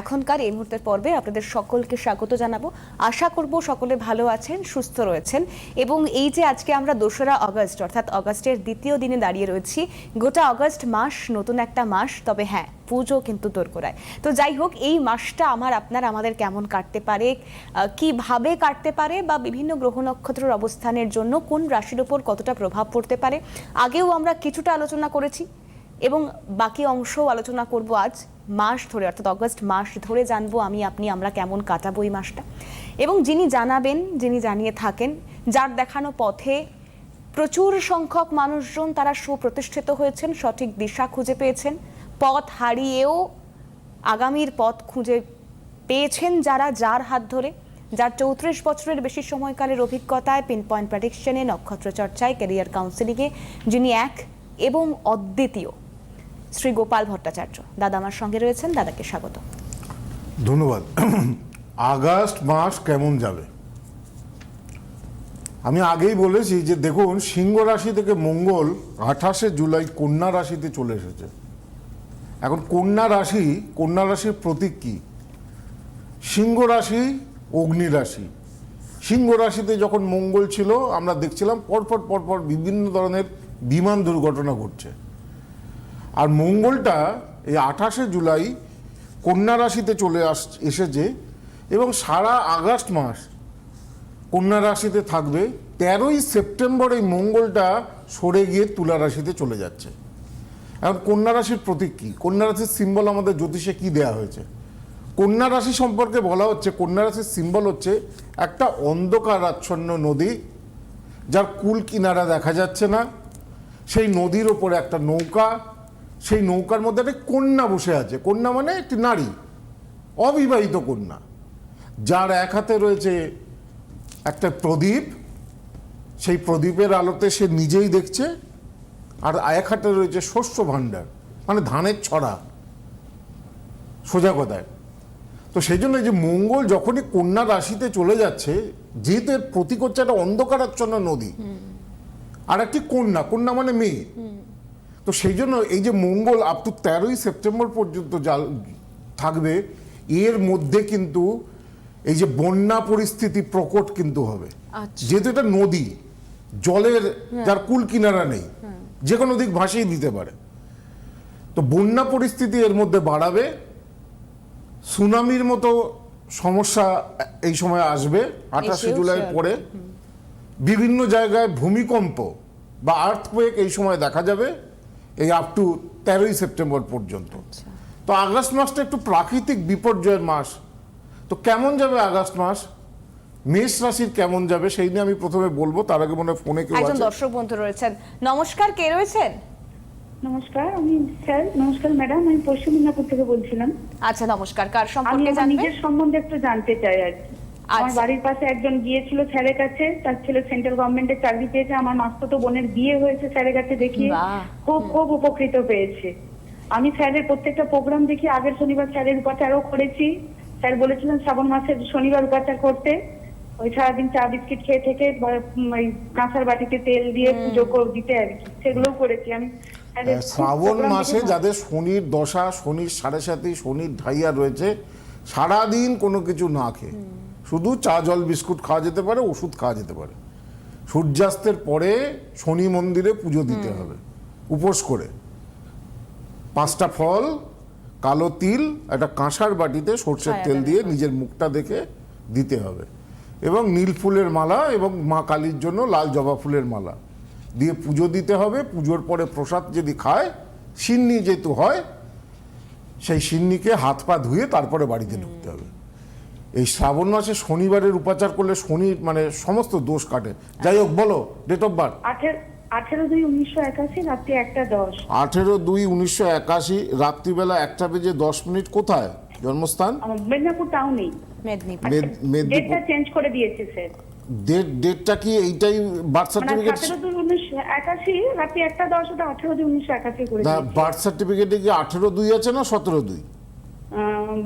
এখনকার এই মুহূর্তের পর্বে আপনাদের সকলকে স্বাগত জানাব। আশা করব সকলে ভালো আছেন, সুস্থ রয়েছেন এবং এই যে আজকে আমরা দোসরা আগস্ট অর্থাৎ আগস্টের দ্বিতীয় দিনে দাঁড়িয়ে রয়েছি, গোটা আগস্ট মাস নতুন একটা মাস, তবে হ্যাঁ পুজো কিন্তু দোরগোড়ায়। তো যাই হোক, এই মাসটা আমার, আপনার, আমাদের কেমন কাটতে পারে কীভাবে কাটতে পারে বা বিভিন্ন গ্রহ নক্ষত্রের অবস্থানের জন্য কোন রাশির ওপর কতটা প্রভাব পড়তে পারে, আগেও আমরা কিছুটা আলোচনা করেছি। এবং বাকি অংশও আলোচনা করব আজ মাস ধরে, অর্থাৎ অগস্ট মাস ধরে জানব আমি, আপনি, আমরা কেমন কাটাবো এই মাসটা। এবং যিনি জানাবেন, যিনি জানিয়ে থাকেন, যার দেখানো পথে প্রচুর সংখ্যক মানুষজন তারা সুপ্রতিষ্ঠিত হয়েছেন, সঠিক দিশা খুঁজে পেয়েছেন, পথ হারিয়েও আগামীর পথ খুঁজে পেয়েছেন যারা যার হাত ধরে, যার চৌত্রিশ বছরের বেশি সময়কালের অভিজ্ঞতায় পিন পয়েন্ট প্রেডিকশনে নক্ষত্র চর্চায় ক্যারিয়ার কাউন্সিলিংয়ে যিনি এক এবং অদ্বিতীয়। শ্রী গোপাল ভট্টাচার্য। দাদা আমার সঙ্গে রয়েছেন, দাদাকে স্বাগত। ধন্যবাদ। আগস্ট মাস কেমন যাবে? আমি আগেই বলেছি যে দেখুন, সিংহ রাশি থেকে মঙ্গল আঠাশে জুলাই কন্যা রাশিতে চলে এসেছে। এখন কন্যা রাশি, কন্যা রাশির প্রতীক কি? সিংহ রাশি, অগ্নি রাশি। সিংহ রাশিতে যখন মঙ্গল ছিল, আমরা দেখছিলাম পরপর পরপর বিভিন্ন ধরনের বিমান দুর্ঘটনা ঘটছে। আর মঙ্গলটা এই আঠাশে জুলাই কন্যা রাশিতে চলে আস, এসেছে এবং সারা আগস্ট মাস কন্যা রাশিতে থাকবে। তেরোই সেপ্টেম্বর এই মঙ্গলটা সরে গিয়ে তুলা রাশিতে চলে যাচ্ছে। এখন কন্যা রাশির প্রতীক কী? কন্যা রাশির সিম্বল আমাদের জ্যোতিষে কি দেয়া হয়েছে? কন্যা রাশি সম্পর্কে বলা হচ্ছে, কন্যা রাশির সিম্বল হচ্ছে একটা অন্ধকার আচ্ছন্ন নদী, যার কুল কিনারা দেখা যাচ্ছে না। সেই নদীর ওপরে একটা নৌকা সেই নৌকার মধ্যে একটা কন্যা বসে আছে। কন্যা মানে একটি নারী অবিবাহিত কন্যা। যার এক হাতে রয়েছে একটা প্রদীপ সেই প্রদীপের আলোতে সে নিজেই দেখছে আর এক হাতে রয়েছে শস্য ভাণ্ডার মানে ধানের ছড়া সোজা কথায়। তো সেই জন্য যে মঙ্গল যখনই কন্যা রাশিতে চলে যাচ্ছে যেহেতু এর প্রতীক হচ্ছে একটা অন্ধকারাচ্ছন্ন নদী। আর একটি কন্যা কন্যা মানে মেয়ে। তো সেই জন্য এই যে মঙ্গল আপ টু তেরোই সেপ্টেম্বর পর্যন্ত জাল থাকবে এর মধ্যে কিন্তু এই যে বন্যা পরিস্থিতি প্রকট কিন্তু হবে। আচ্ছা। যেহেতু এটা নদী জলের যার কুল কিনারা নেই যে কোনো দিক ভাসিয়ে দিতে পারে। তো বন্যা পরিস্থিতি এর মধ্যে বাড়াবে সুনামির মতো সমস্যা এই সময় আসবে আঠাশে জুলাই পরে। বিভিন্ন জায়গায় ভূমিকম্প বা আর্থকোয়েক এই সময় দেখা যাবে। এই আপ টু তেরোই সেপ্টেম্বর পর্যন্ত। তো আগস্ট মাসটা একটু প্রাকৃতিক বিপর্যয়ের মাস। তো কেমন যাবে আগস্ট মাস? মেষ রাশির কেমন যাবে সেই নিয়ে আমি প্রথমে বলব তার আগে মনে হয় ফোনে কেউ একজন আছে। দর্শক বন্ধু রয়েছেন। নমস্কার কে রয়েছেন? নমস্কার আমি স্যার নমস্কার ম্যাডাম আমি পশ্চিম মেদিনীপুর থেকে বলছিলাম। আচ্ছা নমস্কার। কার সম্পর্কে জানবেন? নিজের সম্বন্ধে একটু জানতে চাই আর কি। আমার আচ্ছা। বাড়ির পাশে একজন গিয়েছিল স্যারের কাছে তার ছেলে সেন্ট্রাল গভর্নমেন্টের চাকরি পেয়েছে আমার মাস্তুতো বোনের বিয়ে হয়েছে স্যারের কাছে দেখিয়ে খুব খুব উপকৃত পেয়েছে। আমি স্যারের প্রত্যেকটা প্রোগ্রাম দেখি আগের শনিবার স্যারের উপাচারও করেছি। স্যার বলেছিলেন শ্রাবণ মাসের শনিবার উপাচার করতে। ওই সারাদিন চা বিস্কিট খেয়ে থেকে ওই কাঁসার বাটিতে তেল দিয়ে পুজো করে দিতে আর কি সেগুলোও করেছি আমি। শ্রাবণ মাসে যাদের শনির দশা শনির সাড়ে সাথে শনির ঢাইয়া রয়েছে সারাদিন কোনো কিছু না খেয়ে। শুধু চা জল বিস্কুট খাওয়া যেতে পারে ওষুধ খাওয়া যেতে পারে। সূর্যাস্তের পরে শনি মন্দিরে পুজো দিতে হবে উপোস করে। পাঁচটা ফল কালো তিল একটা কাঁসার বাটিতে সর্ষের তেল দিয়ে নিজের মুখটা দেখে দিতে হবে। এবং নীল ফুলের মালা এবং মা কালীর জন্য লাল জবা ফুলের মালা দিয়ে পুজো দিতে হবে। পুজোর পরে প্রসাদ যদি খায় সিন্নি যেহেতু হয় সেই সিন্নিকে হাত পা ধুয়ে তারপরে বাড়িতে ঢুকতে হবে। এই শ্রাবণ মাসে শনিবারের উপাচার করলে শনি মানে সমস্ত দোষ কাটে। যাই হোক বলো ডেট অফ বার্থ আঠেরো দুই উনিশশো একাশি রাত্রি একটা দশ। আঠেরো দুই উনিশশো একাশি রাত্রিবেলা একটা বেজে দশ মিনিট কোথায়? জন্মস্থান? মেদিনীপুর টাউনেই মেদিনীপুর। চেঞ্জ করে দিয়েছে স্যার ডেট ডেটটা কি এইটাই বার্থ সার্টিফিকেট বার্থ সার্টিফিকেটে কি আঠেরো দুই আছে না সতেরো দুই?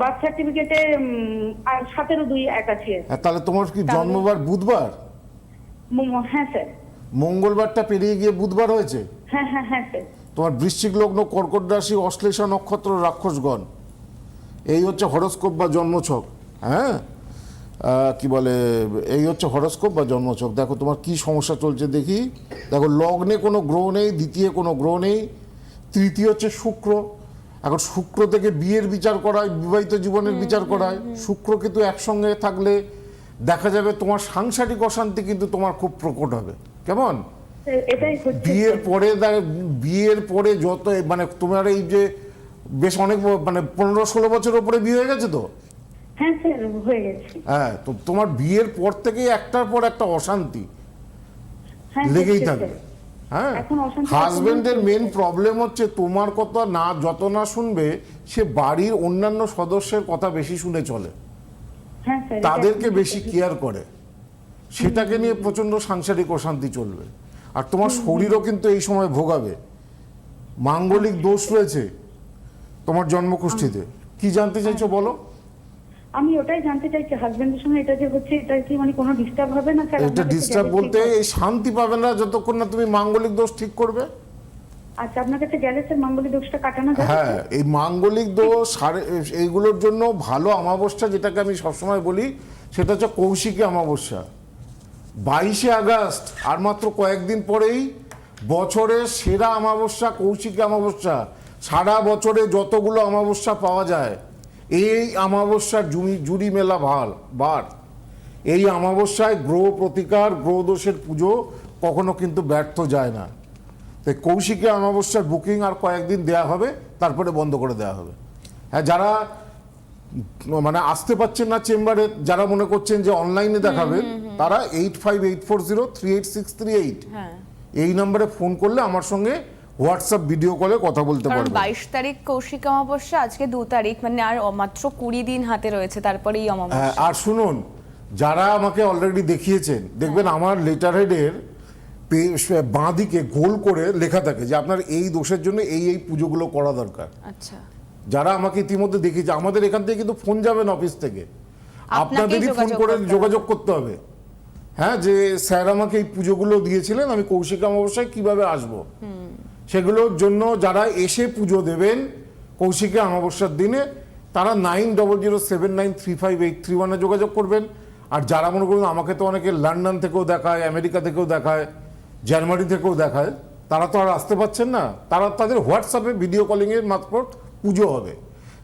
বার্থ সার্টিফিকেটে সতেরো দুই একাশি হ্যাঁ, তাহলে তোমার কি জন্মবার বুধবার? হ্যাঁ স্যার। মঙ্গলবারটা পেরিয়ে গিয়ে বুধবার হয়েছে? হ্যাঁ হ্যাঁ হ্যাঁ স্যার। তোমার বৃশ্চিক লগ্ন কর্কট রাশি অশ্লেষা নক্ষত্র রাক্ষসগণ। এই হচ্ছে হরস্কোপ বা জন্মছক হ্যাঁ? কি বলে এই হচ্ছে হরস্কোপ বা জন্মছক। দেখো তোমার কি সমস্যা চলছে দেখি। দেখো লগ্নে কোনো গ্রহ নেই দ্বিতীয় কোনো গ্রহ নেই। তৃতীয় হচ্ছে শুক্র। এখন শুক্র থেকে বিয়ের বিচার করায় বিবাহিত জীবনের বিচার করায় শুক্র কিন্তু একসঙ্গে থাকলে দেখা যাবে তোমার সাংসারিক অশান্তি কিন্তু তোমার খুব প্রকট হবে। কেমন? বিয়ের পরে বিয়ের পরে যত মানে তোমার এই যে বেশ অনেক মানে পনেরো ষোলো বছর ওপরে বিয়ে হয়ে গেছে তো? হ্যাঁ হয়ে তো তোমার বিয়ের পর থেকেই একটার পর একটা অশান্তি হ্যাঁ লেগেই থাকবে। হ্যাঁ। হাজবেন্ডের মেন প্রবলেম হচ্ছে তোমার কথা না যত না শুনবে সে বাড়ির অন্যান্য সদস্যের কথা বেশি শুনে চলে। হ্যাঁ তাদেরকে বেশি কেয়ার করে। সেটাকে নিয়ে প্রচণ্ড সাংসারিক অশান্তি চলবে। আর তোমার শরীরও কিন্তু এই সময় ভোগাবে। মাঙ্গলিক দোষ রয়েছে তোমার জন্মকুষ্ঠিতে কি জানতে চাইছো বলো? আমি ওটাই জানতে চাইছি হাজবেন্ডের সঙ্গে এটা যে হচ্ছে এটা কি মানে কোনো ডিস্টার্ব হবে না স্যার এটা ডিস্টার্ব বলতে এই শান্তি পাবে না যতক্ষণ না তুমি মাঙ্গলিক দোষ ঠিক করবে। আচ্ছা আপনার কাছে গেলে স্যার মঙ্গলী দোষটা কাটানো যাবে হ্যাঁ এই মাঙ্গলিক দোষ এইগুলোর জন্য ভালো অমাবস্যা যেটাকে আমি সবসময় বলি সেটা হচ্ছে কৌশিকী অমাবস্যা। বাইশে আগস্ট আর মাত্র কয়েকদিন পরেই বছরের সেরা অমাবস্যা কৌশিকী অমাবস্যা। সারা বছরে যতগুলো অমাবস্যা পাওয়া যায় এই অমাবস্যার জুড়ি জুড়ি মেলা ভালো বার। এই অমাবস্যায় গ্রহ প্রতিকার গ্রহ দোষের পুজো কখনো কিন্তু ব্যর্থ যায় না। তাই কৌশিকী অমাবস্যার বুকিং আর কয়েকদিন দেয়া হবে তারপরে বন্ধ করে দেওয়া হবে। হ্যাঁ যারা মানে আসতে পাচ্ছেন না চেম্বারে যারা মনে করছেন যে অনলাইনে দেখাবে তারা eight five eight four zero three eight six three eight. হ্যাঁ। এই নম্বরে ফোন করলে আমার সঙ্গে হোয়াটসঅ্যাপ ভিডিও কলে কথা বলতে কারণ পারবে। বাইশ তারিখ কৌশিক অমাবস্যা আজকে দু তারিখ মানে আর মাত্র কুড়ি দিন হাতে রয়েছে তারপরে এই হ্যাঁ, অমাবস্যা। আর শুনুন যারা আমাকে অলরেডি দেখিয়েছেন দেখবেন আমার লেটার হেডের বাঁ দিকে গোল করে লেখা থাকে যে আপনার এই দোষের জন্য এই এই পুজোগুলো করা দরকার। আচ্ছা। যারা আমাকে ইতিমধ্যে দেখিয়েছে আমাদের এখান থেকে কিন্তু ফোন যাবে না অফিস থেকে। আপনাদেরই ফোন করে। যোগাযোগ করতে হবে। হ্যাঁ যে স্যার আমাকে এই পুজোগুলো দিয়েছিলেন আমি কৌশিক অমাবস্যায় কীভাবে আসব? সেগুলোর জন্য যারা এসে পুজো দেবেন কৌশিকে অমাবস্যার দিনে তারা nine double zero seven nine three five eight three ওয়ানে যোগাযোগ করবেন। আর যারা মনে করুন আমাকে তো অনেকে লন্ডন থেকেও দেখায় আমেরিকা থেকেও দেখায় জার্মানি থেকেও দেখায় তারা তো আর আসতে পারছেন না। তারা তাদের হোয়াটসঅ্যাপে ভিডিও কলিংয়ের মারফত পুজো হবে।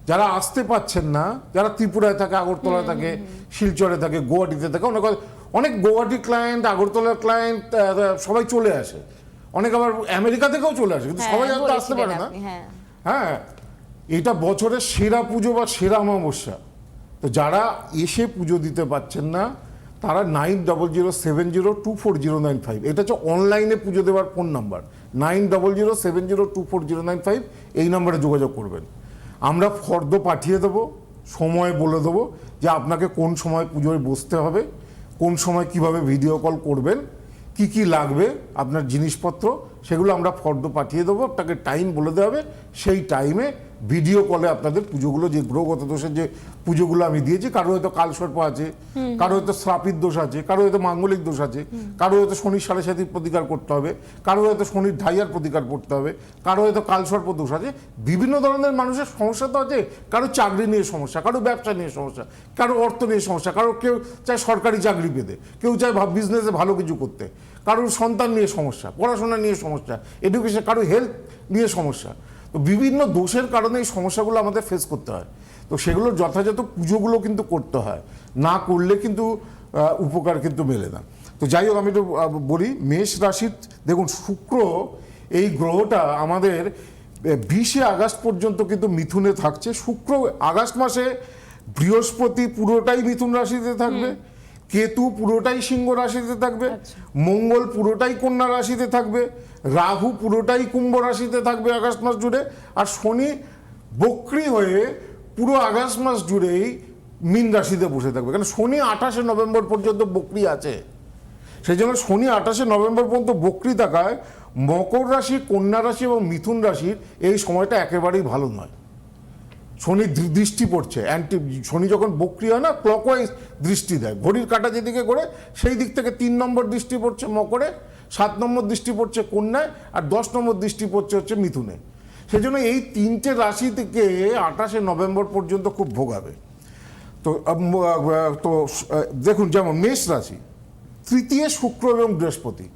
যারা আসতে পাচ্ছেন না যারা ত্রিপুরায় থাকে আগরতলায় থাকে শিলচরে থাকে গুয়াহাটিতে থাকে অনেক অনেক গুয়াহাটি ক্লায়েন্ট আগরতলার ক্লায়েন্ট সবাই চলে আসে। অনেক আবার আমেরিকা থেকেও চলে আসে কিন্তু হ্যাঁ, সবাই হয়তো আসতে পারে না। হ্যাঁ। হ্যাঁ এটা বছরের সেরা পুজো বা সেরা অমাবস্যা। তো যারা এসে পুজো দিতে পাচ্ছেন না তারা nine double zero seven zero two four zero nine five এটা হচ্ছে অনলাইনে পুজো দেওয়ার phone number. Nine double zero seven zero two four zero nine five এই নাম্বারে যোগাযোগ করবেন। আমরা ফর্দ পাঠিয়ে দেবো সময় বলে দেবো যে আপনাকে কোন সময় পুজোয় বসতে হবে কোন সময় কীভাবে ভিডিও কল করবেন কি কি লাগবে আপনার জিনিসপত্র? সেগুলো আমরা ফর্দ পাঠিয়ে দেবো আপনাকে টাইম বলে দেওয়া হবে। সেই টাইমে ভিডিও কলে আপনাদের পুজোগুলো যে গ্রহগত দোষের যে পুজোগুলো আমি দিয়েছি কারও হয়তো কালসর্প আছে কারও হয়তো শ্রাপিত দোষ আছে কারও হয়তো মাঙ্গলিক দোষ আছে কারও হয়তো শনির সাড়ে সাতির প্রতিকার করতে হবে কারও হয়তো শনির ঢাইয়ার প্রতিকার করতে হবে কারও হয়তো কালসর্প দোষ আছে। বিভিন্ন ধরনের মানুষের সমস্যা তো আছে। কারও চাকরি নিয়ে সমস্যা কারও ব্যবসা নিয়ে সমস্যা কারও অর্থ নিয়ে সমস্যা কারও কেউ চায় সরকারি চাকরি পেতে কেউ চায় বিজনেসে ভালো কিছু করতে। কারোর সন্তান নিয়ে সমস্যা, পড়াশোনা নিয়ে সমস্যা এডুকেশন কারও হেলথ নিয়ে সমস্যা। তো বিভিন্ন দোষের কারণে এই সমস্যাগুলো আমাদের ফেস করতে হয়। তো সেগুলোর যথাযথ পুজোগুলো কিন্তু করতে হয়। না করলে কিন্তু উপকার কিন্তু মেলে না। তো যাই হোক, আমি একটু বলি, মেষ রাশির, দেখুন, শুক্র এই গ্রহটা আমাদের বিশে আগস্ট পর্যন্ত কিন্তু মিথুনে থাকছে। শুক্র আগস্ট মাসে বৃহস্পতি পুরোটাই মিথুন রাশিতে থাকবে। কেতু পুরোটাই সিংহ রাশিতে থাকবে মঙ্গল পুরোটাই কন্যা রাশিতে থাকবে রাহু পুরোটাই কুম্ভ রাশিতে থাকবে আগস্ট মাস জুড়ে আর শনি বক্রি হয়ে পুরো আগস্ট মাস জুড়েই মীন রাশিতে বসে থাকবে। কারণ শনি আঠাশে নভেম্বর পর্যন্ত বকরি আছে। সেই জন্য শনি আঠাশে নভেম্বর পর্যন্ত বকরি থাকায় মকর রাশি কন্যা রাশি এবং মিথুন রাশির এই সময়টা একেবারেই ভালো নয়। শনি দৃষ্টি পড়ছে অ্যান্টি শনি যখন বক্রি হয় না ক্লকওয়াইজ দৃষ্টি দেয়। ঘড়ির কাটা যেদিকে করে সেই দিক থেকে তিন নম্বর দৃষ্টি পড়ছে মকরে, সাত নম্বর দৃষ্টি পড়ছে কন্যায়, আর দশ নম্বর দৃষ্টি পড়ছে হচ্ছে মিথুনে। সেই জন্য এই তিনটে রাশি থেকে আঠাশে নভেম্বর পর্যন্ত খুব ভোগাবে। তো তো দেখুন, যেমন মেষ রাশি, তৃতীয় শুক্র এবং বৃহস্পতি।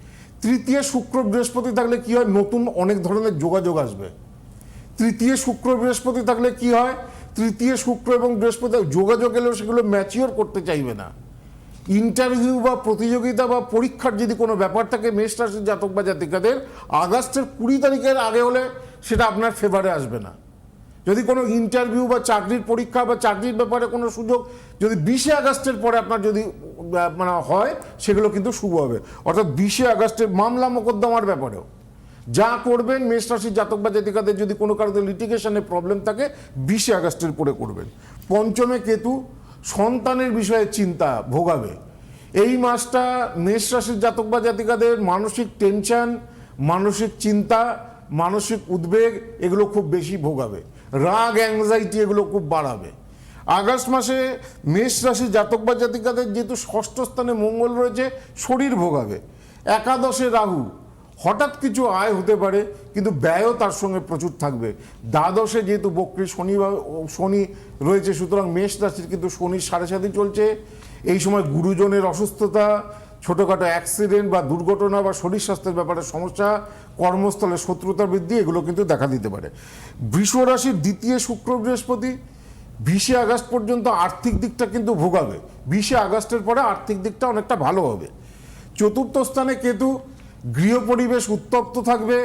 তৃতীয় শুক্র, বৃহস্পতি থাকলে কি হয়? নতুন অনেক ধরনের যোগাযোগ আসবে। তৃতীয় শুক্র বৃহস্পতি থাকলে কি হয়? তৃতীয় শুক্র এবং বৃহস্পতি যোগাযোগ এলেও সেগুলো ম্যাচিওর করতে চাইবে না। ইন্টারভিউ বা প্রতিযোগিতা বা পরীক্ষার যদি কোনো ব্যাপার থাকে মেষ রাশির জাতক বা জাতিকাদের, আগস্টের কুড়ি তারিখের আগে হলে সেটা আপনার ফেভারে আসবে না। যদি কোনো ইন্টারভিউ বা চাকরির পরীক্ষা বা চাকরির ব্যাপারে কোনো সুযোগ যদি বিশে আগস্টের পরে আপনার যদি মানে হয়, সেগুলো কিন্তু শুভ হবে। অর্থাৎ বিশে আগস্টের মামলা মোকদ্দমার ব্যাপারেও। যা করবেন মেষ রাশির জাতক বা জাতিকাদের যদি কোনো কারণে লিটিগেশনে প্রবলেম থাকে, বিশে আগস্টের পরে করবেন। পঞ্চমে কেতু, সন্তানের বিষয়ে চিন্তা ভোগাবে। এই মাসটা মেষ রাশির জাতক বা জাতিকাদের মানসিক টেনশন মানসিক চিন্তা, মানসিক উদ্বেগ, এগুলো খুব বেশি ভোগাবে। রাগ অ্যাংজাইটি এগুলো খুব বাড়াবে। আগস্ট মাসে মেষ রাশি জাতক বা জাতিকাদের যেহেতু ষষ্ঠ স্থানে মঙ্গল রয়েছে, শরীর ভোগাবে। একাদশে রাহু হঠাৎ কিছু আয় হতে পারে, কিন্তু ব্যয়ও তার সঙ্গে প্রচুর থাকবে। দ্বাদশে যেহেতু বক্রী শনি শনি রয়েছে, সুতরাং মেষ রাশির কিন্তু শনির সাড়ে সাথে চলছে। এই সময় গুরুজনের অসুস্থতা, ছোটোখাটো অ্যাক্সিডেন্ট বা দুর্ঘটনা বা শরীর স্বাস্থ্যের ব্যাপারে সমস্যা, কর্মস্থলে শত্রুতা বৃদ্ধি, এগুলো কিন্তু দেখা দিতে পারে। বৃষ রাশির দ্বিতীয় শুক্র বৃহস্পতি, বিশে আগস্ট পর্যন্ত আর্থিক দিকটা কিন্তু ভোগাবে। বিশে আগস্টের পরে আর্থিক দিকটা অনেকটা ভালো হবে। চতুর্থ স্থানে কেতু গৃহ পরিবেশ উত্তপ্ত থাকবে,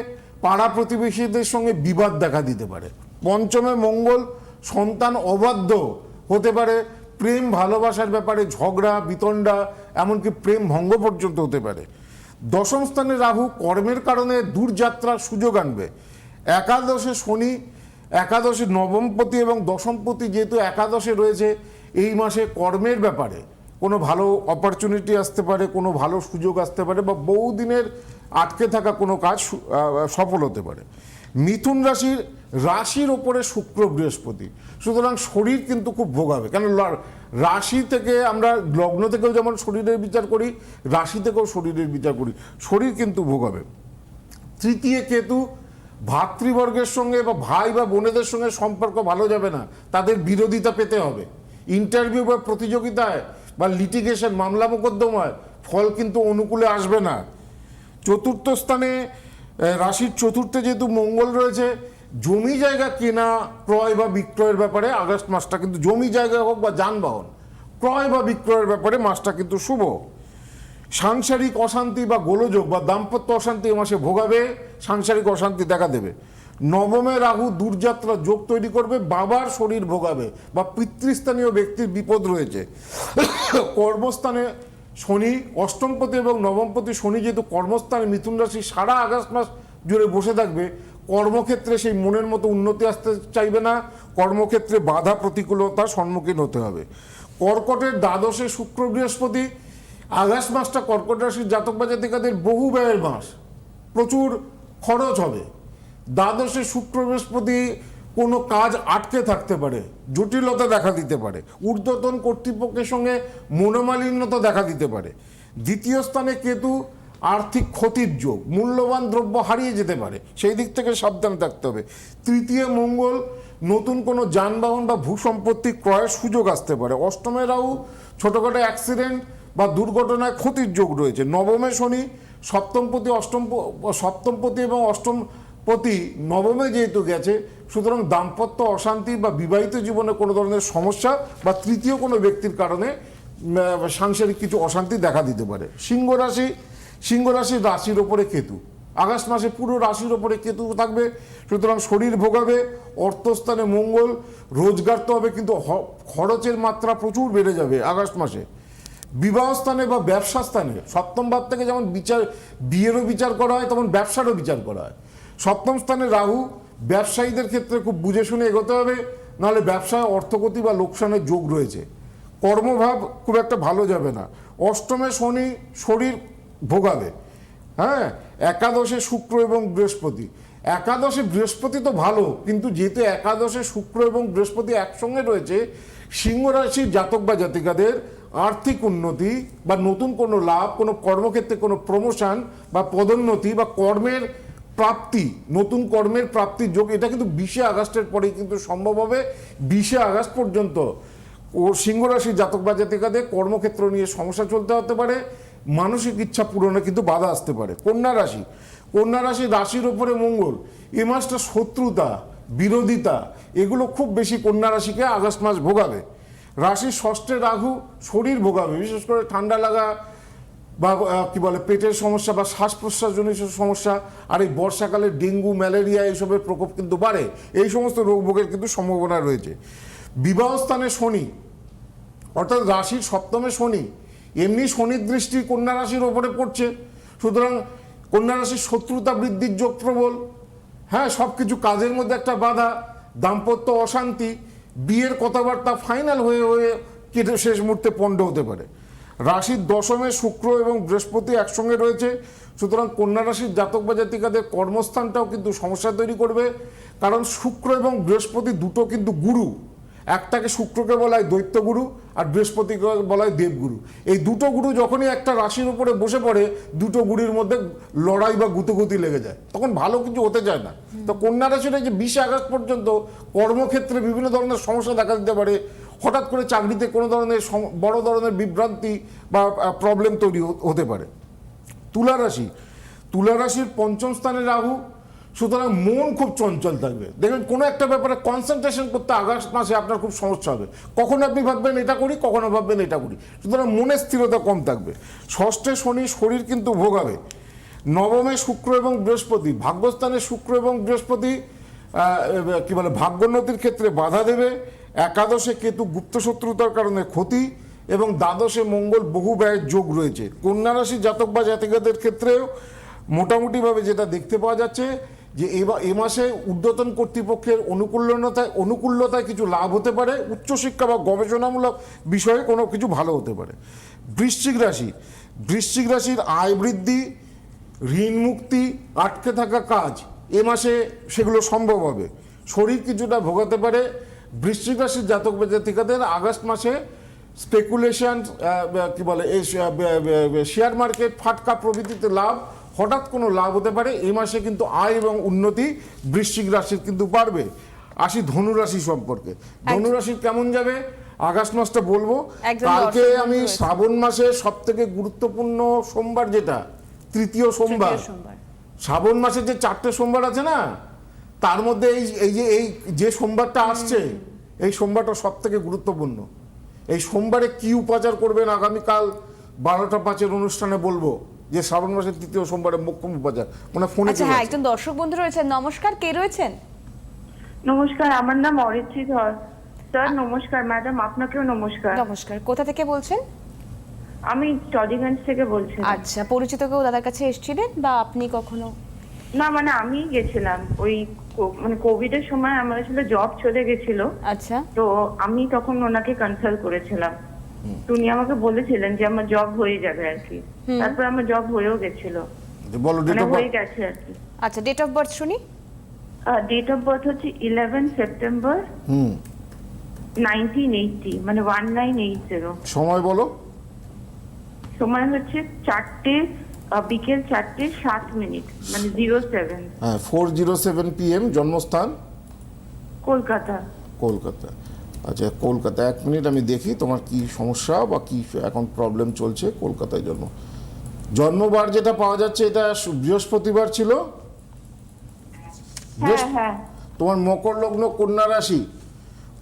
পাড়া প্রতিবেশীদের সঙ্গে বিবাদ দেখা দিতে পারে। পঞ্চমে মঙ্গল, সন্তান অবাধ্য হতে পারে, প্রেম ভালোবাসার ব্যাপারে ঝগড়া, বিতণ্ডা, এমনকি প্রেম ভঙ্গ পর্যন্ত হতে পারে। দশম স্থানে রাহু কর্মের কারণে দূরযাত্রার সুযোগ আনবে। একাদশে শনি, একাদশে নবমপতি এবং দশমপতি যেহেতু একাদশে রয়েছে, এই মাসে কর্মের ব্যাপারে কোনো ভালো অপরচুনিটি আসতে পারে, কোনো ভালো সুযোগ আসতে পারে বা বহুদিনের আটকে থাকা কোনো কাজ সফল হতে পারে। মিথুন রাশির রাশির ওপরে শুক্র বৃহস্পতি। সুতরাং শরীর কিন্তু খুব ভোগাবে। কেন রাশি থেকে আমরা লগ্ন থেকেও যেমন শরীরের বিচার করি, রাশি থেকেও শরীরের বিচার করি, শরীর কিন্তু ভোগাবে। তৃতীয় কেতু, ভাতৃবর্গের সঙ্গে বা ভাই বা বোনেদের সঙ্গে সম্পর্ক ভালো যাবে না। তাদের বিরোধিতা পেতে হবে। ইন্টারভিউ বা প্রতিযোগিতায় বা লিটিগেশন মামলা মোকদ্দমায়, ফল কিন্তু অনুকূলে আসবে না। চতুর্থ স্থানে রাশির চতুর্থে যেহেতু মঙ্গল রয়েছে, জমি জায়গা কেনা, ক্রয় বা বিক্রয়ের ব্যাপারে আগস্ট মাসটা কিন্তু জমি জায়গা হোক বা যানবাহন, ক্রয় বা বিক্রয়ের ব্যাপারে মাসটা কিন্তু শুভ। সাংসারিক অশান্তি বা গোলযোগ বা দাম্পত্য অশান্তি এ মাসে ভোগাবে, সাংসারিক অশান্তি দেখা দেবে। নবমে রাহু দূরযাত্রা যোগ তৈরি করবে, বাবার শরীর ভোগাবে বা পিতৃস্থানীয় ব্যক্তির বিপদ রয়েছে। কর্মস্থানে শনি অষ্টমপতি এবং নবমপতি শনি যেহেতু কর্মস্থানে মিথুন রাশি সারা আগস্ট মাস জুড়ে বসে থাকবে, কর্মক্ষেত্রে সেই মনের মতো উন্নতি আসতে চাইবে না, কর্মক্ষেত্রে বাধা প্রতিকূলতার সম্মুখীন হতে হবে। কর্কটের দ্বাদশে শুক্র বৃহস্পতি, আগস্ট মাসটা কর্কট রাশির জাতক বা জাতিকাদের বহু ব্যয়ের মাস, প্রচুর খরচ হবে। দ্বাদশে শুক্র বৃহস্পতি কোনো কাজ আটকে থাকতে পারে, জটিলতা দেখা দিতে পারে, ঊর্ধ্বতন কর্তৃপক্ষের সঙ্গে মনোমালিন্যতা দেখা দিতে পারে। দ্বিতীয় স্থানে কেতু আর্থিক ক্ষতির যোগ, মূল্যবান দ্রব্য হারিয়ে যেতে পারে, সেই দিক থেকে সাবধান থাকতে হবে। তৃতীয় মঙ্গল, নতুন কোনো যানবাহন বা ভূসম্পত্তি ক্রয়ের সুযোগ আসতে পারে। অষ্টমে রাহু, ছোটোখাটো অ্যাক্সিডেন্ট বা দুর্ঘটনায় ক্ষতির যোগ রয়েছে। নবমে শনি, সপ্তমপতি, অষ্টম সপ্তমপতি এবং অষ্টমপতি নবমে যেহেতু গেছে, সুতরাং দাম্পত্য অশান্তি বা বিবাহিত জীবনে কোনো ধরনের সমস্যা বা তৃতীয় কোনো ব্যক্তির কারণে সাংসারিক কিছু অশান্তি দেখা দিতে পারে। সিংহ রাশি, সিংহ রাশির রাশির ওপরে কেতু। আগস্ট মাসে পুরো রাশির ওপরে কেতু থাকবে, সুতরাং শরীর ভোগাবে, অর্থস্থানে মঙ্গল, রোজগার তো হবে, কিন্তু খরচের মাত্রা প্রচুর বেড়ে যাবে আগস্ট মাসে। বিবাহ স্থানে বা ব্যবসা স্থানে, সপ্তম থেকে যেমন বিচার, বিয়েরও বিচার করা হয়, তেমন ব্যবসারও বিচার করা হয়। সপ্তম স্থানে রাহু, ব্যবসায়ীদের ক্ষেত্রে খুব বুঝে শুনে এগোতে হবে, নাহলে ব্যবসায় অর্থগতি বা লোকসানের যোগ রয়েছে। কর্মভাব খুব একটা ভালো যাবে না। অষ্টমে শনি, শরীর ভোগাবে। হ্যাঁ একাদশে শুক্র এবং বৃহস্পতি। একাদশে বৃহস্পতি তো ভালো, কিন্তু যেহেতু একাদশে শুক্র এবং বৃহস্পতি একসঙ্গে রয়েছে, সিংহ রাশির জাতক বা জাতিকাদের আর্থিক উন্নতি বা নতুন কোনো লাভ, কোনো কর্মক্ষেত্রে কোনো প্রমোশন বা পদোন্নতি বা কর্মের প্রাপ্তি, নতুন কর্মের প্রাপ্তির যোগ, এটা কিন্তু বিশে আগস্টের পরেই কিন্তু সম্ভব হবে, বিশে আগস্ট পর্যন্ত। ও সিংহ রাশির জাতক বা জাতিকাদের কর্মক্ষেত্র নিয়ে সমস্যা চলতে হতে পারে, মানসিক ইচ্ছা পূরণে কিন্তু বাধা আসতে পারে। কন্যা রাশি কন্যা রাশি রাশির ওপরে মঙ্গল, এ মাসটা শত্রুতা, বিরোধিতা, এগুলো খুব বেশি কন্যা রাশিকে আগস্ট মাস ভোগাবে। রাশির ষষ্ঠে রাহু, শরীর ভোগাবে, বিশেষ করে ঠান্ডা লাগা বা কি বলে, পেটের সমস্যা বা শ্বাস প্রশ্বাসজনিত সমস্যা, আর এই বর্ষাকালে ডেঙ্গু, ম্যালেরিয়া এইসবের প্রকোপ কিন্তু বাড়ে। এই সমস্ত রোগ ভোগের কিন্তু সম্ভাবনা রয়েছে। বিবাহ স্থানে শনি, অর্থাৎ রাশির সপ্তমে শনি, এমনি শনির দৃষ্টি কন্যা রাশির ওপরে পড়ছে। সুতরাং কন্যা রাশির শত্রুতা বৃদ্ধির যোগ প্রবল। হ্যাঁ সব কিছু কাজের মধ্যে একটা বাধা, দাম্পত্য অশান্তি, বিয়ের কথাবার্তা ফাইনাল হয়ে হয়ে কেটে শেষ মুহূর্তে পণ্ড হতে পারে। রাশির দশমে শুক্র এবং বৃহস্পতি একসঙ্গে রয়েছে। সুতরাং কন্যা রাশির জাতক বা জাতিকাদের কর্মস্থানটাও কিন্তু সমস্যা তৈরি করবে। কারণ শুক্র এবং বৃহস্পতি দুটো কিন্তু গুরু। একটাকে শুক্রকে বলা হয় দৈত্যগুরু আর বৃহস্পতিকে বলা হয় দেবগুরু। এই দুটো গুরু যখনই একটা রাশির উপরে বসে পড়ে, দুটো গুরুর মধ্যে লড়াই বা গুতগুতি লেগে যায়। তখন ভালো কিছু হতে চায় না। তো কন্যা রাশির যে বিশে আগস্ট পর্যন্ত কর্মক্ষেত্রে বিভিন্ন ধরনের সমস্যা দেখা দিতে পারে। হঠাৎ করে চাকরিতে কোনো ধরনের বড় ধরনের বিভ্রান্তি বা প্রবলেম তৈরি হতে পারে। তুলা রাশি। তুলা রাশির পঞ্চম স্থানে রাহু, সুতরাং মন খুব চঞ্চল থাকবে। দেখবেন কোনো একটা ব্যাপারে কনসেন্ট্রেশন করতে আগস্ট মাসে আপনার খুব সমস্যা হবে। কখনো আপনি ভাববেন এটা করি, কখনো ভাববেন এটা করি। সুতরাং মনের স্থিরতা কম থাকবে। ষষ্ঠে শনি, শরীর কিন্তু ভোগাবে নবমে শুক্র এবং বৃহস্পতি। ভাগ্যস্থানে শুক্র এবং বৃহস্পতি কি বলে, ভাগ্যোন্নতির ক্ষেত্রে বাধা দেবে। একাদশে কেতু গুপ্ত শত্রুতার কারণে ক্ষতি এবং দ্বাদশে মঙ্গল বহু ব্যয়ের যোগ রয়েছে। কন্যা রাশি জাতক বা জাতিকাদের ক্ষেত্রেও মোটামুটিভাবে যেটা দেখতে পাওয়া যাচ্ছে যে এ মাসে ঊর্ধ্বতন কর্তৃপক্ষের অনুকূলতায় অনুকূল্যতায় কিছু লাভ হতে পারে। উচ্চশিক্ষা বা গবেষণামূলক বিষয়ে কোনো কিছু ভালো হতে পারে। বৃশ্চিক রাশি। বৃশ্চিক রাশির আয় বৃদ্ধি, ঋণ মুক্তি, আটকে থাকা কাজ এ মাসে সেগুলো সম্ভব হবে। শরীর কিছুটা ভোগাতে পারে। বৃশ্চিক রাশির জাতক জাতিকাদের আগস্ট মাসে স্পেকুলেশন কি বলে এই শেয়ার মার্কেট ফাটকা প্রভৃতিতে লাভ হঠাৎ কোনো লাভ হতে পারে এই মাসে কিন্তু আয় এবং উন্নতি বৃশ্চিক রাশির কিন্তু বাড়বে। আসি ধনুরাশি সম্পর্কে। ধনু রাশির কেমন যাবে? আগস্ট মাসটা বলব। কালকে আমি শ্রাবণ মাসে সব থেকে গুরুত্বপূর্ণ সোমবার যেটা তৃতীয় সোমবার। তৃতীয় সোমবার। শ্রাবণ মাসের যে চারটে সোমবার আছে না তার মধ্যে এই এই যে এই যে সোমবারটা আসছে এই সোমবারটা সব থেকে গুরুত্বপূর্ণ। এই সোমবারে কি উপাচার করবেন আগামীকাল বারোটা পাঁচের অনুষ্ঠানে বলব যে শ্রাবণ মাসের তৃতীয় সোমবারে মোক্ষম উপাচার। মানে ফোনে আচ্ছা হ্যাঁ একজন দর্শক বন্ধু রয়েছেন। নমস্কার কে রয়েছেন? নমস্কার আমার নাম অরিত্রী ধর। স্যার নমস্কার ম্যাডাম আপনাকেও নমস্কার। নমস্কার। কোথা থেকে বলছেন? আমি টলিগঞ্জ থেকে বলছি। আচ্ছা পরিচিত কেউ দাদার কাছে এসেছিলেন বা আপনি কখনো? না মানে আমি গেছিলাম ওই মানে কোভিড এর সময় আমার আসলে জব চলে গেছিল। আচ্ছা। তো আমি তখন ওনাকে কনসাল্ট করেছিলাম। উনি আমাকে বলেছিলেন যে আমার জব হয়ে যাবে আর কি। তারপর আমার জব হয়েও গেছিল। বলো ডেট মানে অফ হয়ে গেছে আর কি। আচ্ছা ডেট অফ বার্থ শুনি? ডেট অফ বার্থ হচ্ছে ইলেভেন সেপ্টেম্বর হুম। নাইনটিন এইটটি মানে ওয়ান নাইন এইট জিরো সময় বলো। সময় হচ্ছে চারটে আহ, বিকেল চারটে সাত মিনিট মানে জিরো সেভেন হ্যাঁ ফোর জিরো সেভেন পিএম জন্মস্থান? কলকাতা। কলকাতা। আচ্ছা কলকাতা। এক মিনিট আমি দেখি তোমার কি সমস্যা বা কি এখন প্রবলেম চলছে কলকাতায় জন্ম। জন্মবার যেটা পাওয়া যাচ্ছে এটা বৃহস্পতিবার ছিল? হ্যাঁ হ্যাঁ। তোমার মকর লগ্ন কন্যা রাশি।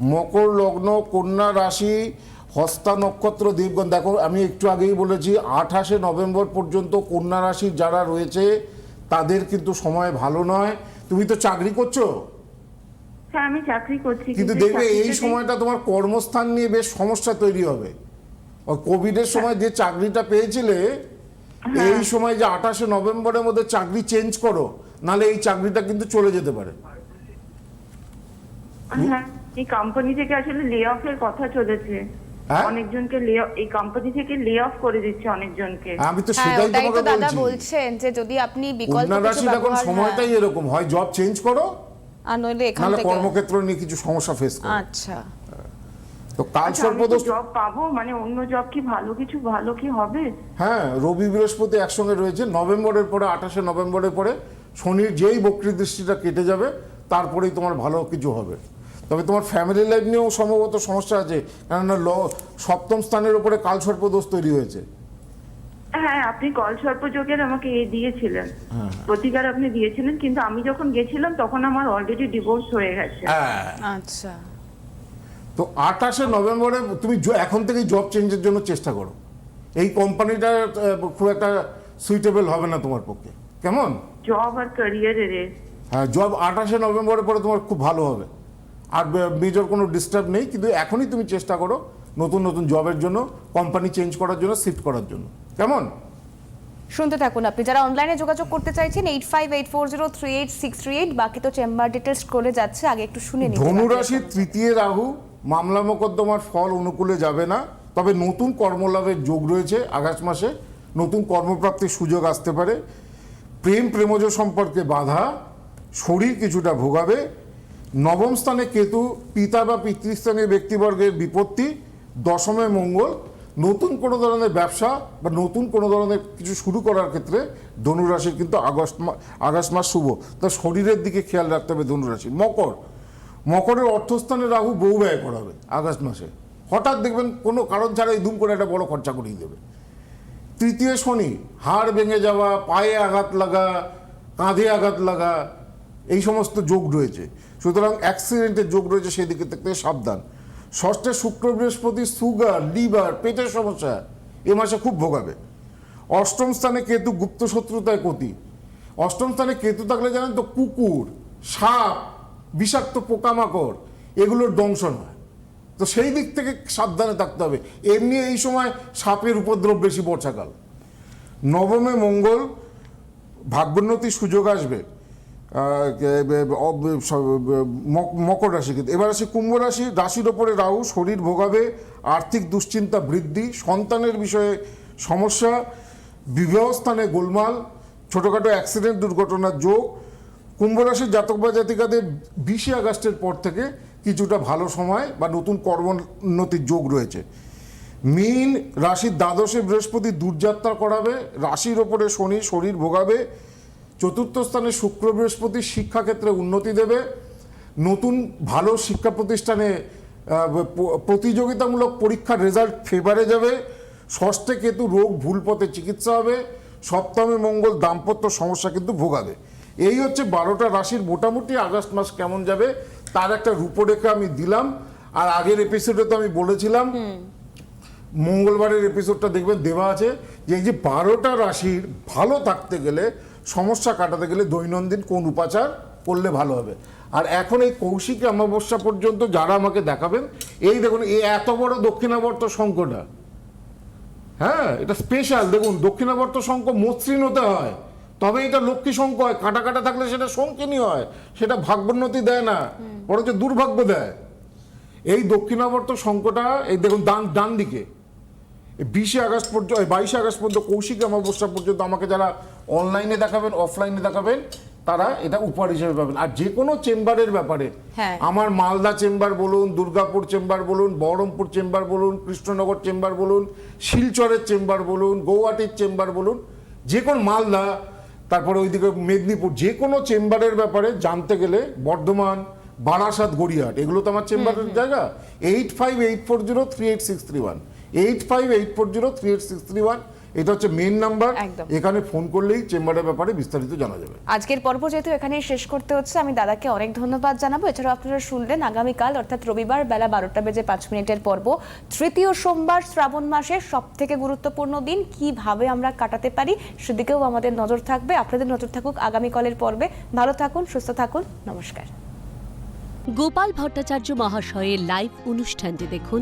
মকর লগ্ন কন্যা রাশি হস্তা নক্ষত্র দেবগণ দেখো আমি একটু আগেই বলেছি আঠাশে নভেম্বর পর্যন্ত কন্যা রাশির যারা রয়েছে তাদের কিন্তু সময় ভালো নয়। তুমি তো চাকরি করছ? হ্যাঁ আমি চাকরি করছি কিন্তু দেখবে এই সময়টা তোমার কর্মস্থান নিয়ে বেশ সমস্যা তৈরি হবে। কোভিডের সময় যে চাকরিটা পেয়েছিলে এই সময় যে আঠাশে নভেম্বরের মধ্যে চাকরি চেঞ্জ করো নালে এই চাকরিটা কিন্তু চলে যেতে পারে। হ্যাঁ এই কোম্পানি থেকে আসলে লে অফের কথা চলেছে। হ্যাঁ? অনেকজনকে এই কোম্পানি থেকে লে অফ করে দিচ্ছে অনেকজনকে। আমি তো হ্যাঁ সেটাই তোমাকে দাদা বলছেন যে যদি আপনি বিকল্প কিছু এখন সময়টাই এরকম। হয় জব চেঞ্জ করো হ্যাঁ, আর নইলে এখান থেকে কর্মক্ষেত্র নিয়ে কিছু সমস্যা ফেস করো। আচ্ছা। তো কাল আচ্ছা, আমি সর্পদোষ জব পাবো মানে অন্য জব কি ভালো কিছু ভালো কি হবে? হ্যাঁ রবি বৃহস্পতি একসঙ্গে রয়েছে নভেম্বরের পরে আঠাশে নভেম্বরের পরে শনির যেই বক্রী দৃষ্টিটা কেটে যাবে তারপরেই তোমার ভালো কিছু হবে। তবে তোমার ফ্যামিলি লাইফ নিয়েও সম্ভবত সমস্যা আছে কেননা ল সপ্তম স্থানের উপরে কাল সর্পদোষ তৈরি হয়েছে। হ্যাঁ আপনি কল সর্পযোগের আমাকে এ দিয়েছিলেন। হ্যাঁ। প্রতিকার আপনি দিয়েছিলেন কিন্তু আমি যখন গেছিলাম তখন আমার অলরেডি ডিভোর্স হয়ে গেছে। হ্যাঁ। আচ্ছা। তো আঠাশে নভেম্বরে তুমি এখন থেকেই জব চেঞ্জের জন্য চেষ্টা করো। এই কোম্পানিটা খুব একটা সুইটেবল হবে না তোমার পক্ষে। কেমন? জব আর ক্যারিয়ারের হ্যাঁ জব আঠাশে নভেম্বরের পরে তোমার খুব ভালো হবে। আর মেজর কোনো ডিস্টার্ব নেই কিন্তু এখনই তুমি চেষ্টা করো নতুন নতুন জবের জন্য কোম্পানি চেঞ্জ করার জন্য শিফট করার জন্য। কেমন? শুনতে থাকুন আপনি যারা অনলাইনে যোগাযোগ করতে চাইছেন eight five eight four zero three eight six three eight বাকি তো চেম্বার ডিটেলস করে যাচ্ছে আগে একটু শুনে নিন ধনুরাশির তৃতীয় রাহু মামলা মোকদ্দমার ফল অনুকূলে যাবে না তবে নতুন কর্মলাভের যোগ রয়েছে আগস্ট মাসে নতুন কর্মপ্রাপ্তির সুযোগ আসতে পারে প্রেম প্রেমজ সম্পর্কে বাধা শরীর কিছুটা ভোগাবে নবম স্থানে কেতু, পিতা বা পিতৃস্থানীয় ব্যক্তিবর্গের বিপত্তি, দশমে মঙ্গল। নতুন কোনো ধরনের ব্যবসা বা নতুন কোনো ধরনের কিছু শুরু করার ক্ষেত্রে ধনুরাশির কিন্তু আগস্ট আগস্ট মাস শুভ। তা শরীরের দিকে খেয়াল রাখতে হবে ধনুরাশি মকর। মকরের অর্থস্থানে রাহু বহু ব্যয় করাবে আগস্ট মাসে। হঠাৎ দেখবেন কোনো কারণ ছাড়াই দুম করে একটা বড় খরচা করিয়ে দেবে। তৃতীয় শনি, হাড় ভেঙে যাওয়া, পায়ে আঘাত লাগা, কাঁধে আঘাত লাগা সমস্ত যোগ রয়েছে। সুতরাং অ্যাক্সিডেন্টের যোগ রয়েছে সেই সেদিকে থেকে সাবধান। ষষ্ঠে শুক্র বৃহস্পতি সুগার লিভার পেটের সমস্যা, এ মাসে খুব ভোগাবে অষ্টম স্থানে কেতু গুপ্ত শত্রুতায় ক্ষতি অষ্টম স্থানে কেতু থাকলে জানেন তো কুকুর, সাপ, বিষাক্ত পোকামাকড় এগুলোর দংশন হয়। তো সেই দিক থেকে সাবধানে থাকতে হবে। এমনি এই সময় সাপের উপদ্রব বেশি বর্ষাকাল। নবমে মঙ্গল, ভাগ্যোন্নতির সুযোগ আসবে। মকর রাশি কিন্তু এবার আসি কুম্ভ রাশি, রাশির ওপরে রাহু, শরীর ভোগাবে, আর্থিক দুশ্চিন্তা বৃদ্ধি, সন্তানের বিষয়ে সমস্যা, বিবাহ স্থানে গোলমাল, ছোটোখাটো অ্যাক্সিডেন্ট দুর্ঘটনার যোগ। কুম্ভ রাশির জাতক বা জাতিকাদের বিশে আগস্টের পর থেকে কিছুটা ভালো সময় বা নতুন কর্মোন্নতির যোগ রয়েছে। মীন রাশির দ্বাদশে বৃহস্পতি দূরযাত্রা করাবে, রাশির ওপরে শনি শরীর ভোগাবে চতুর্থ স্থানে শুক্র বৃহস্পতি শিক্ষাক্ষেত্রে উন্নতি দেবে। নতুন ভালো শিক্ষা প্রতিষ্ঠানে প্রতিযোগিতামূলক পরীক্ষার রেজাল্ট ফেভারে যাবে। ষষ্ঠে কেতু রোগ ভুল পথে চিকিৎসা হবে। সপ্তমে মঙ্গল দাম্পত্য সমস্যা কিন্তু ভোগাবে। এই হচ্ছে বারোটা রাশির মোটামুটি আগস্ট মাস কেমন যাবে, তার একটা রূপরেখা আমি দিলাম। আর আগের এপিসোডে তো আমি বলেছিলাম, মঙ্গলবারের এপিসোডটা দেখবেন দেওয়া আছে যে এই যে বারোটা রাশির ভালো থাকতে গেলে সমস্যা কাটাতে গেলে দৈনন্দিন কোন উপাচার করলে ভালো হবে। আর এখন এই কৌশিক অমাবস্যা পর্যন্ত যারা আমাকে দেখাবেন এই দেখুন এই এত বড় দক্ষিণাবর্ত শঙ্কটা হ্যাঁ এটা স্পেশাল দেখুন দক্ষিণাবর্ত শঙ্খ মসৃণ হতে হয় তবে এটা লক্ষ্মী শঙ্খ হয় কাটা কাটা থাকলে সেটা শঙ্কিনী হয় সেটা ভাগ্যোন্নতি দেয় না বরঞ্চ দুর্ভাগ্য দেয়। এই দক্ষিণাবর্ত শঙ্কটা এই দেখুন ডান ডান দিকে বিশে আগস্ট পর্যন্ত বাইশে আগস্ট পর্যন্ত কৌশিক অমাবস্যা পর্যন্ত আমাকে যারা অনলাইনে দেখাবেন অফলাইনে দেখাবেন তারা এটা উপহার হিসেবে পাবেন। আর যে কোনো চেম্বারের ব্যাপারে হ্যাঁ। আমার মালদা চেম্বার বলুন দুর্গাপুর চেম্বার বলুন বহরমপুর চেম্বার বলুন কৃষ্ণনগর চেম্বার বলুন শিলচরের চেম্বার বলুন গৌহাটির চেম্বার বলুন যে কোনো মালদা তারপরে ওইদিকে মেদিনীপুর যে কোনো চেম্বারের ব্যাপারে জানতে গেলে বর্ধমান বারাসাত গড়িয়াহাট এগুলো তো আমার চেম্বারের জায়গা। Eight five eight four zero three eight six three one eight five eight four zero three eight six three one এটা হচ্ছে মেন নাম্বার একদম। এখানে ফোন করলেই চেম্বারের ব্যাপারে বিস্তারিত জানা যাবে। আজকের পর্ব যেহেতু এখানেই শেষ করতে হচ্ছে আমি দাদাকে অনেক ধন্যবাদ জানাব। এছাড়াও আপনারা শুনলেন আগামীকাল অর্থাৎ রবিবার বেলা বারোটা বেজে পাঁচ মিনিটের পর্ব। তৃতীয় সোমবার শ্রাবণ মাসের সব থেকে গুরুত্বপূর্ণ দিন কীভাবে আমরা কাটাতে পারি সেদিকেও আমাদের নজর থাকবে। আপনাদের নজর থাকুক আগামীকালের পর্বে। ভালো থাকুন সুস্থ থাকুন নমস্কার। গোপাল ভট্টাচার্য মহাশয়ের লাইভ অনুষ্ঠানটি দেখুন